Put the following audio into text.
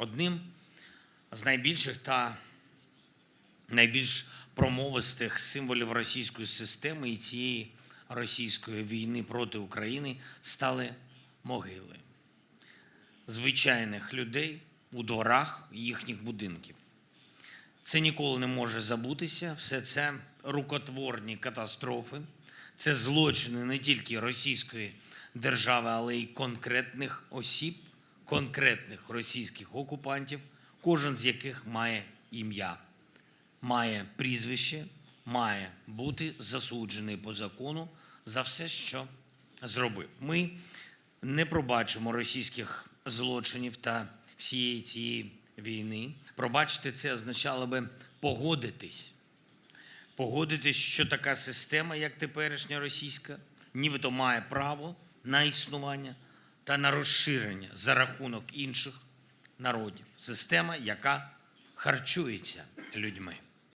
Одним з найбільших та найбільш промовистих символів російської системи і цієї російської війни проти України стали могили звичайних людей у дворах їхніх будинків. Це ніколи не може забутися. Все це рукотворні катастрофи, це злочини не тільки російської держави, але й конкретних осіб, конкретних російських окупантів, кожен з яких має ім'я, має прізвище, має бути засуджений по закону за все, що зробив. Ми не пробачимо російських злочинів та всієї цієї війни. Пробачити це означало би погодитись. Погодитись, що така система, як теперішня російська, нібито має право на існування та на розширення за рахунок інших народів. Система, яка харчується людьми.